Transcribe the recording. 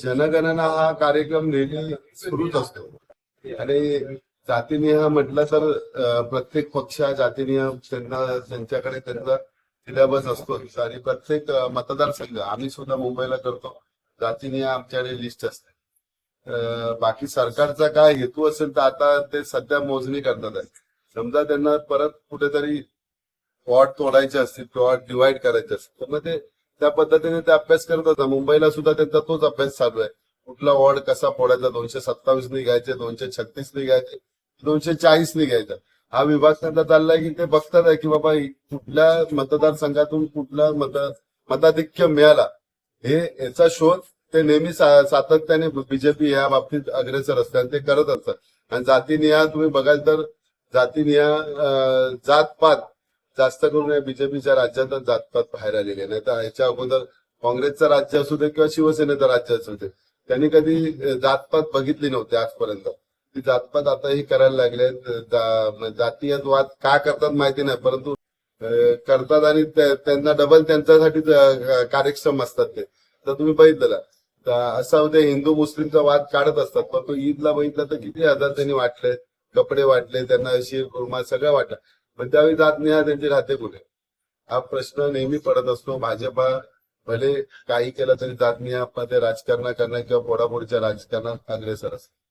जनगणना हा कार्यक्रम नेहमी सुरूच असतो. आणि जातीनिहाय म्हटलं तर प्रत्येक पक्ष हा जातीनिहाय त्यांना त्यांच्याकडे त्यांचा सिलेबस असतो. आणि प्रत्येक मतदारसंघ आम्ही सुद्धा मुंबईला करतो. जातीनिहाय आमच्याकडे लिस्ट असते. बाकी सरकारचा काय हेतू असेल तर आता ते सध्या मोजणी करतात. आहे समजा त्यांना परत कुठेतरी वॉर्ड तोडायचे असतील वॉर्ड डिवाइड करायचे असतील तर मग ते त्या पद्धतीने ते अभ्यास करत असतात मुंबईला सुद्धा त्यांचा तोच अभ्यास चालू आहे. कुठला वॉर्ड कसा फोडायचा? दोनशे सत्तावीस निघायचे दोनशे छत्तीस निघायचे दोनशे चाळीस निघायचा. हा विभाग त्यांचा चाललाय की ते बघतात आहे की बाबा कुठल्या मतदारसंघातून कुठला मत मताधिक्य मिळाला? हे याचा शोध ते नेहमी सातत्याने बीजेपी या बाबतीत अग्रेसर असतात आणि ते करत असतात. आणि जातीनिहाय तुम्ही बघाल तर जातीनिहाय जात जातपात जास्त करून बीजेपीच्या राज्यातच जातपात बाहेर आलेले नाही तर ह्याच्या अगोदर काँग्रेसचं राज्य असू दे किंवा शिवसेनेचं राज्य असू दे त्यांनी कधी जातपात बघितली नव्हती आजपर्यंत. ती जातपात आता ही करायला लागले जातीयवाद का करतात माहिती नाही परंतु करतात आणि त्यांना डबल त्यांच्यासाठी कार्यक्षम असतात ते. तर तुम्ही बघितलं तर असा होते हिंदू मुस्लिमचा वाद काढत असतात. पण तो ईदला बघितला तर किती हजार त्यांनी वाटले कपडे वाटले त्यांना शीर कुर्मा सगळं वाटलं पण त्यावेळी जात निहा त्यांचे राहते कुठे? हा प्रश्न नेहमी पडत असतो. भाजपा भले काही केलं तरी जात निहा मध्ये राजकारणा करणं किंवा पोडापोडीच्या राजकारणात अग्रेसर असतो